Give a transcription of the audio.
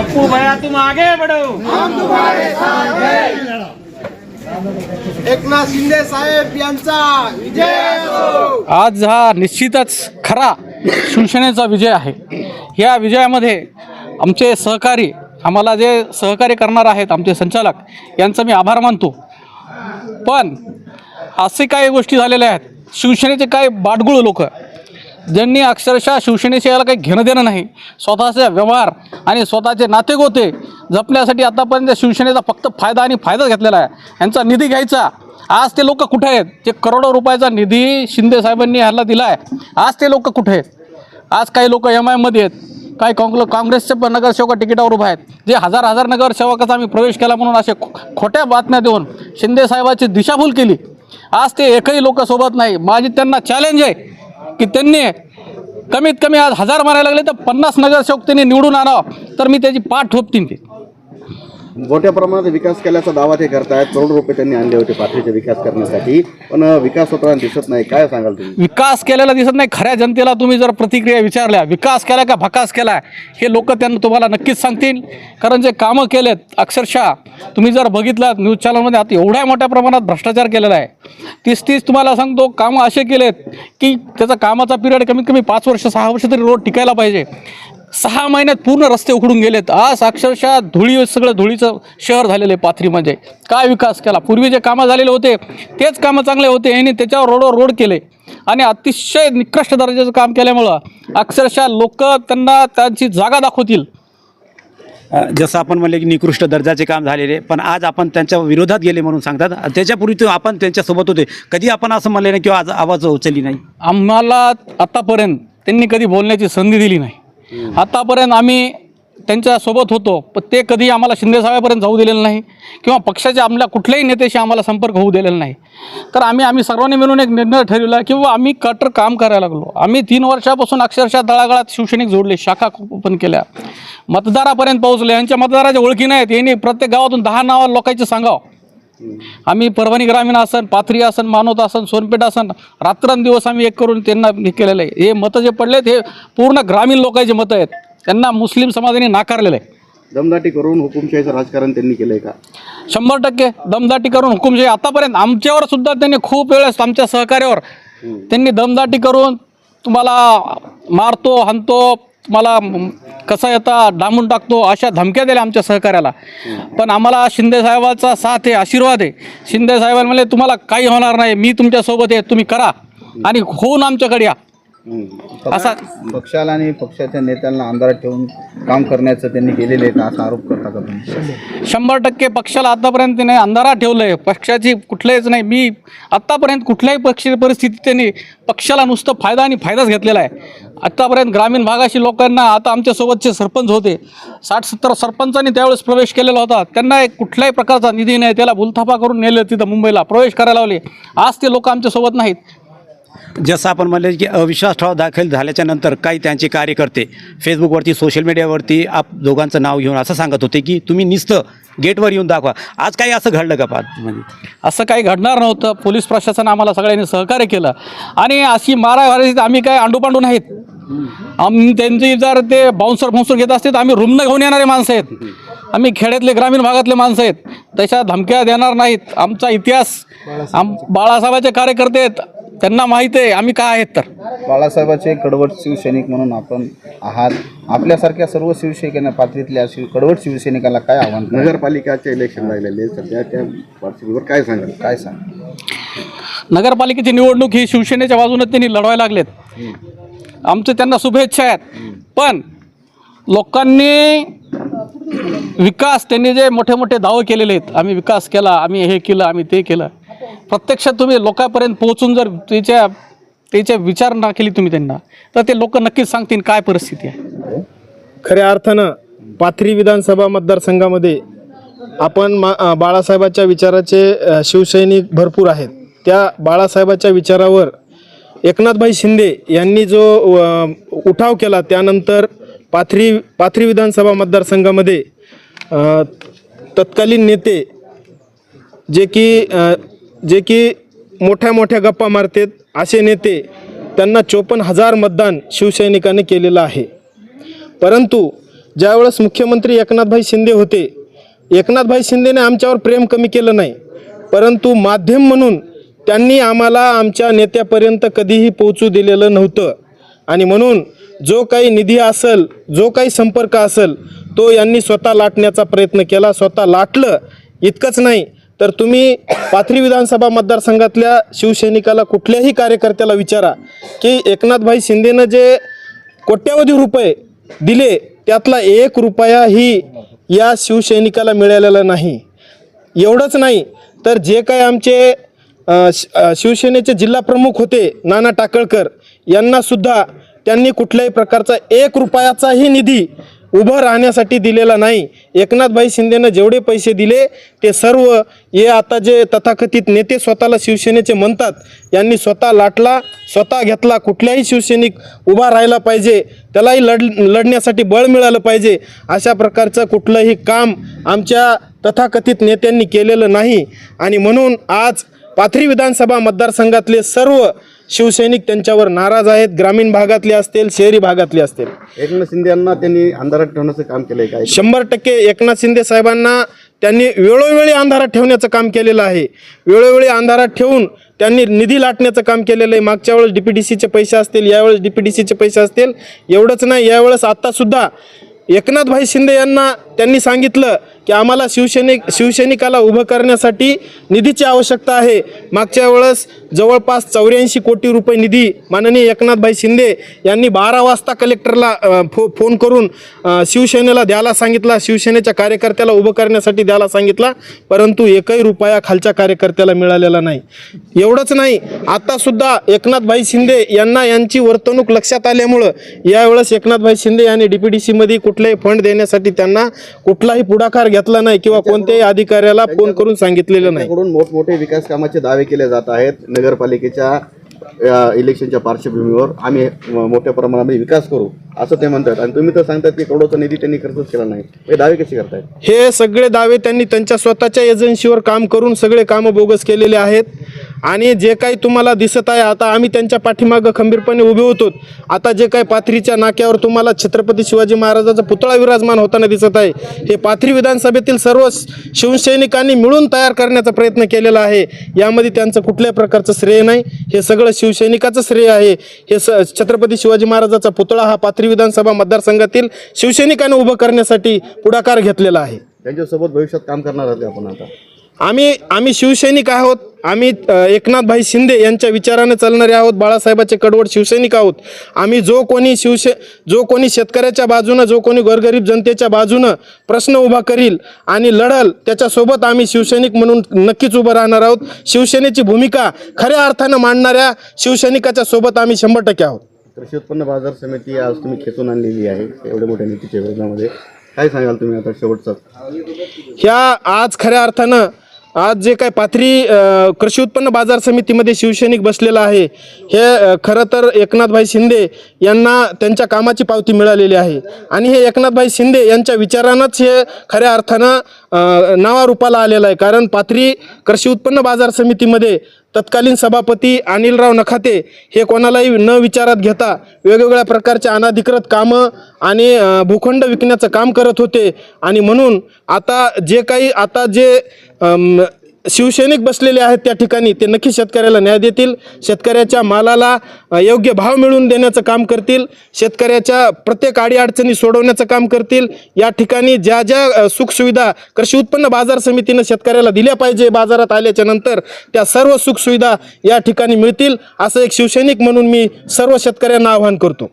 पप्पू भैया तुम आगे बढ़ो। एकनाथ शिंदे साहेब यांचा विजय असो। आज हा निश्चितच खरा शिवसेनेचा विजय आहे. या विजयामध्ये आमचे सहकारी आम्हाला जे सहकार्य करणार आहेत आमचे संचालक यांचा मी आभार मानतो. पण असे काही गोष्टी झालेल्या आहेत. शिवसेनेचे काही बाटगुळ लोक ज्यांनी अक्षरशः शिवसेनेशी याला काही घेणं देणं नाही स्वतःचे व्यवहार आणि स्वतःचे नातेगोते जपण्यासाठी आतापर्यंत शिवसेनेचा फक्त फायदा आणि फायदा घेतलेला आहे. यांचा निधी घ्यायचा. आज ते लोक कुठे आहेत? जे करोडो रुपयाचा निधी शिंदे साहेबांनी ह्याला दिला आहे आज ते लोक कुठे आहेत? आज काही लोक एम आयमध्ये आहेत. काही काँग्रेस काँग्रेसचे पण नगरसेवक तिकिटावर उभे आहेत. जे हजार हजार नगरसेवकाचा आम्ही प्रवेश केला म्हणून असे खोट्या बातम्या देऊन शिंदे साहेबाची दिशाभूल केली. आज ते एकही लोकसोबत नाही. माझी त्यांना चॅलेंज आहे. की त्यांनी कमीत कमी आज हजार मारायला लागले तर पन्नास नगरसेवक त्यांनी निवडून आणावं. तर मी त्याची पाठ ठोपतीन ते. मोठ्या प्रमाणात विकास केल्याचा दावा ते करतायत. करोड रुपये त्यांनी आणले होते पाथरीचा विकास करण्यासाठी. पण विकास होताना दिसत नाही. काय सांगाल तुम्ही? विकास केलेला दिसत नाही. खऱ्या जनतेला तुम्ही जर प्रतिक्रिया विचारल्या विकास केला का भकास केला हे लोक त्यांना तुम्हाला नक्कीच सांगतील. कारण जे कामं केलेत अक्षरशः तुम्ही जर बघितलं न्यूज चॅनलमध्ये आता एवढ्या मोठ्या प्रमाणात भ्रष्टाचार केलेला आहे. तीस तीस तुम्हाला सांगतो कामं असे केलेत की त्याचा कामाचा पिरियड कमीत कमी पाच वर्ष सहा वर्ष तरी रोड टिकायला पाहिजे. सहा महिन्यात पूर्ण रस्ते उखडून गेलेत. आज अक्षरशः धुळी सगळं धुळीचं शहर झालेलं आहे पाथरीमध्ये. काय विकास केला? पूर्वी जे कामं झालेले होते तेच कामं चांगले होते यांनी त्याच्यावर रोडवर रोड केले. आणि अतिशय निकृष्ट दर्जाचं काम केल्यामुळं अक्षरशः लोक त्यांना त्यांची जागा दाखवतील. जसं आपण म्हणले की निकृष्ट दर्जाचे काम झालेले पण आज आपण त्यांच्या विरोधात गेले म्हणून सांगतात. त्याच्यापूर्वी तो आपण त्यांच्यासोबत होते. कधी आपण असं म्हणले नाही किंवा आज आवाज उचलली नाही. आम्हाला आतापर्यंत त्यांनी कधी बोलण्याची संधी दिली नाही. आतापर्यंत आम्ही त्यांच्यासोबत होतो पण ते कधी आम्हाला शिंदेसाहेबापर्यंत जाऊ दिलेलं नाही किंवा पक्षाच्या आमल्या कुठल्याही नेत्याशी आम्हाला संपर्क होऊ दिलेला नाही. तर आम्ही आम्ही सर्वांनी मिळून एक निर्णय ठरवला किंवा आम्ही कटर काम करायला लागलो. आम्ही तीन वर्षापासून अक्षरशः तळागाळात शिवसैनिक जोडले शाखा ओपन केल्या. मतदारापर्यंत पोहोचले. यांच्या मतदाराच्या ओळखी नाहीत. यांनी प्रत्येक गावातून दहा नावा लोकांचे सांगावं. आम्ही परभणी ग्रामीण असन पाथरी असन मानवत असन सोनपेठ असन रात्रंदिवस आम्ही एक करून त्यांना हे केलेलं आहे. हे मतं जे पडलेत हे पूर्ण ग्रामीण लोकांचे मतं आहेत त्यांना मुस्लिम समाजाने नाकारलेलं आहे. दमदाटी करून हुकुमशाहीचं राजकारण त्यांनी केलंय का? शंभर टक्के दमदाटी करून हुकुमशाही आतापर्यंत आमच्यावर सुद्धा त्यांनी खूप वेळेस आमच्या सहकार्यावर त्यांनी दमदाटी करून तुम्हाला मारतो हाणतो तुम्हाला कसा येता डांबून टाकतो अशा धमक्या दिल्या आमच्या सहकार्याला पण आम्हाला शिंदे साहेबाचा साथ आहे आशीर्वाद आहे. शिंदे म्हणले तुम्हाला काही होणार नाही मी तुमच्यासोबत आहे तुम्ही करा आणि होऊन आमच्याकडे या. असा पक्षाला आणि पक्षाच्या नेत्यांना अंधारात ठेवून काम करण्याचं त्यांनी केलेलं आहे का असा आरोप करता का तुम्ही? शंभर टक्के पक्षाला आतापर्यंत त्याने अंधारात ठेवलं आहे पक्षाची कुठल्याच नाही. मी आत्तापर्यंत कुठल्याही पक्ष परिस्थितीत त्यांनी पक्षाला नुसतं फायदा आणि फायदाच घेतलेला आहे. आत्तापर्यंत ग्रामीण भागाशी लोकांना आता आमच्यासोबतचे सरपंच होते. साठ सत्तर सरपंचांनी त्यावेळेस प्रवेश केलेला होता. त्यांना एक कुठल्याही प्रकारचा निधी नाही. त्याला भूलथापा करून नेले तिथं मुंबईला. प्रवेश करायला लावले. आज ते लोक आमच्यासोबत नाहीत. जसं आपण म्हणले की अविश्वास ठराव दाखल झाल्याच्यानंतर काही त्यांचे कार्यकर्ते फेसबुकवरती सोशल मीडियावरती आप दोघांचं नाव घेऊन असं सांगत होते की तुम्ही निसतं गेटवर येऊन दाखवा. आज काही असं घडलं का पाच म्हणजे? असं काही घडणार नव्हतं. पोलीस प्रशासन आम्हाला सगळ्यांनी सहकार्य केलं. आणि अशी मारामारी आम्ही काय अंडूपांडू नाहीत. आम त्यांची जर ते बाउन्सर बाउन्सर घेत असते तर आम्ही रुमनं घेऊन येणारे माणसं आहेत. आम्ही खेड्यातले ग्रामीण भागातले माणसं आहेत. तशा धमक्या देणार नाहीत. आमचा इतिहास आम बाळासाहेबाचे कार्यकर्ते आहेत. त्यांना माहीत आहे आम्ही काय आहेत तर. बाळासाहेबाचे कडवट शिवसैनिक म्हणून आपण आहात. आपल्यासारख्या सर्व शिवसैनिकांना पात्रीतल्या शिव कडवट शिवसैनिकांना काय आव्हान? नगरपालिकाचे इलेक्शन आहेत सध्या त्या पार्श्वभूमीवर काय सांगाल? काय सांग? नगरपालिकेची निवडणूक ही शिवसेनेच्या बाजूने त्यांनी लढवायला लागलेत. आमचे त्यांना शुभेच्छा आहेत. पण लोकांनी विकास त्यांनी जे मोठे मोठे दावे केलेले आहेत आम्ही विकास केला आम्ही हे केलं आम्ही ते केलं. प्रत्यक्षात तुम्ही लोकांपर्यंत पोहोचून जर त्याच्या त्याच्या विचार ना केली तुम्ही त्यांना तर ते लोक नक्कीच सांगतील काय परिस्थिती आहे. खऱ्या अर्थानं पाथरी विधानसभा मतदारसंघामध्ये आपण मा बाळासाहेबाच्या विचाराचे शिवसैनिक भरपूर आहेत. त्या बाळासाहेबाच्या विचारावर एकनाथभाई शिंदे यांनी जो उठाव केला त्यानंतर पाथरी पाथरी विधानसभा मतदारसंघामध्ये तत्कालीन नेते जे की जे की मोठ्या मोठ्या गप्पा मारतात असे नेते त्यांना चोपन्न हजार मतदान शिवसैनिकांनी केलेलं आहे. परंतु ज्यावेळेस मुख्यमंत्री एकनाथभाई शिंदे होते एकनाथभाई शिंदेने आमच्यावर प्रेम कमी केलं नाही परंतु माध्यम म्हणून त्यांनी आम्हाला आमच्या नेत्यापर्यंत कधीही पोहोचू दिलेलं नव्हतं. आणि म्हणून जो काही निधी असेल जो काही संपर्क असेल तो यांनी स्वतः लाटण्याचा प्रयत्न केला. स्वतः लाटलं इतकंच नाही तर तुम्ही पाथरी विधानसभा मतदारसंघातल्या शिवसैनिकाला कुठल्याही कार्यकर्त्याला विचारा की एकनाथभाई शिंदेनं जे कोट्यावधी रुपये दिले त्यातला एक रुपयाही या शिवसैनिकाला मिळालेला नाही. एवढंच नाही तर जे काय आमचे शिवसेनेचे जिल्हा प्रमुख होते नाना टाकळकर यांनासुद्धा त्यांनी कुठल्याही प्रकारचा एक रुपयाचाही निधी उभं राहण्यासाठी दिलेला नाही. एकनाथभाई शिंदेनं जेवढे पैसे दिले ते सर्व हे आता जे तथाकथित नेते स्वतःला शिवसेनेचे म्हणतात यांनी स्वतः लाटला स्वतः घेतला. कुठल्याही शिवसैनिक उभा राहायला पाहिजे त्यालाही लढ लढण्यासाठी बळ मिळालं पाहिजे. अशा प्रकारचं कुठलंही काम आमच्या तथाकथित नेत्यांनी केलेलं नाही. आणि म्हणून आज पाथरी विधानसभा मतदारसंघातले सर्व शिवसैनिक त्यांच्यावर नाराज आहेत. ग्रामीण भागातले असतील शहरी भागातले असतील. एकनाथ शिंदे यांना त्यांनी अंधारात ठेवण्याचं काम केलंय काय शंभर टक्के एकनाथ शिंदे साहेबांना त्यांनी वेळोवेळी अंधारात ठेवण्याचं काम केलेलं आहे. वेळोवेळी अंधारात ठेवून त्यांनी निधी लाटण्याचं काम केलेलं आहे. मागच्या वेळेस डी पी डी सीचे पैसे असतील यावेळेस डी पी डी सीचे पैसे असतील. एवढंच नाही यावेळेस आत्तासुद्धा एकनाथभाई शिंदे यांना त्यांनी सांगितलं की आम्हाला शिवसैनिक शिवसैनिकाला उभं करण्यासाठी निधीची आवश्यकता आहे. मागच्या वेळेस जवळपास चौऱ्याऐंशी कोटी रुपये निधी माननीय एकनाथभाई शिंदे यांनी बारा वाजता कलेक्टरला फो फोन करून शिवसेनेला द्यायला सांगितला शिवसेनेच्या कार्यकर्त्याला उभं करण्यासाठी द्यायला सांगितला परंतु एकही रुपया खालच्या कार्यकर्त्याला मिळालेला नाही. एवढंच नाही आत्तासुद्धा एकनाथभाई शिंदे यांना यांची वर्तणूक लक्षात आल्यामुळं यावेळेस एकनाथभाई शिंदे यांनी डी पी डी सीमध्ये कुठलाही फंड देण्यासाठी त्यांना कुठलाही पुढाकार घेतला नाही किंवा कोणत्याही अधिकाऱ्याला फोन करून सांगितलेलं नाही. त्यांच्याकडून मोठमोठे विकास कामाचे दावे केले जात आहेत. नगरपालिकेच्या अ, इलेक्शनच्या पार्श्वभूमीवर आम्ही म- मोठ्या प्रमाणामध्ये विकास करू असं ते म्हणतात. आणि तुम्ही तर सांगतात की करोडोचा निधी त्यांनी खर्चच केला नाही. हे दावे कसे करतायत? हे सगळे दावे त्यांनी त्यांच्या स्वतःच्या एजन्सीवर काम करून सगळे कामं बोगस केलेले आहेत. आणि जे काही तुम्हाला दिसत आहे आता आम्ही त्यांच्या पाठीमागं खंबीरपणे उभे होतो. आता जे काही पाथरीच्या नाक्यावर तुम्हाला छत्रपती शिवाजी महाराजाचा पुतळा विराजमान होताना दिसत आहे. हे पाथरी विधानसभेतील सर्व शिवसैनिकांनी मिळून तयार करण्याचा प्रयत्न केलेला आहे. यामध्ये त्यांचं कुठल्याही प्रकारचं श्रेय नाही. हे सगळं शिवसैनिकाचं श्रेय आहे. हे स छत्रपती शिवाजी महाराजाचा पुतळा हा पाथरी विधानसभा मतदारसंघातील शिवसैनिकांनी उभं करण्यासाठी पुढाकार घेतलेला आहे. त्यांच्यासोबत भविष्यात काम करणार आहात आपण आता. आम्ही आम्ही शिवसैनिक आहोत. आम्ही एकनाथभाई शिंदे यांच्या विचाराने चालणारे आहोत बाळासाहेबाचे कडवड शिवसैनिक आहोत. आम्ही जो कोणी शिवसे जो कोणी शेतकऱ्याच्या बाजूनं जो कोणी गोरगरीब जनतेच्या बाजूनं प्रश्न उभा करील आणि लढल त्याच्यासोबत आम्ही शिवसैनिक म्हणून नक्कीच उभं राहणार आहोत. शिवसेनेची भूमिका खऱ्या अर्थानं मांडणाऱ्या शिवसैनिकाच्या सोबत आम्ही शंभर टक्के आहोत. कृषी उत्पन्न बाजार समिती आज तुम्ही खेचून आणलेली आहे एवढ्या मोठ्या नीतीच्या विरोधामध्ये. काय सांगाल तुम्ही आता शेवटचं? ह्या आज खऱ्या अर्थानं आज जे काय पाथरी कृषी उत्पन्न बाजार समितीमध्ये शिवसैनिक बसलेला आहे हे खरं तर एकनाथभाई शिंदे यांना त्यांच्या कामाची पावती मिळालेली आहे. आणि हे एकनाथभाई शिंदे यांच्या विचारानंच हे खऱ्या अर्थानं नावारूपाला आलेलं आहे. कारण पाथरी कृषी उत्पन्न बाजार समितीमध्ये तत्कालीन सभापती अनिलराव नखाते हे कोणालाही न विचारात घेता वेगवेगळ्या प्रकारचे अनाधिकृत कामं आणि भूखंड विकण्याचं काम करत होते. आणि म्हणून आता जे काही आता जे शिवसैनिक बसलेले आहेत त्या ठिकाणी. ते नक्की शेतकऱ्याला न्याय देतील शेतकऱ्याच्या मालाला योग्य भाव मिळवून देण्याचं काम करतील शेतकऱ्याच्या प्रत्येक अडीअडचणी सोडवण्याचं काम करतील. या ठिकाणी ज्या ज्या सुखसुविधा कृषी उत्पन्न बाजार समितीनं शेतकऱ्याला दिल्या पाहिजे बाजारात आल्याच्यानंतर त्या सर्व सुखसुविधा या ठिकाणी मिळतील असं एक शिवसैनिक म्हणून मी सर्व शेतकऱ्यांना आवाहन करतो.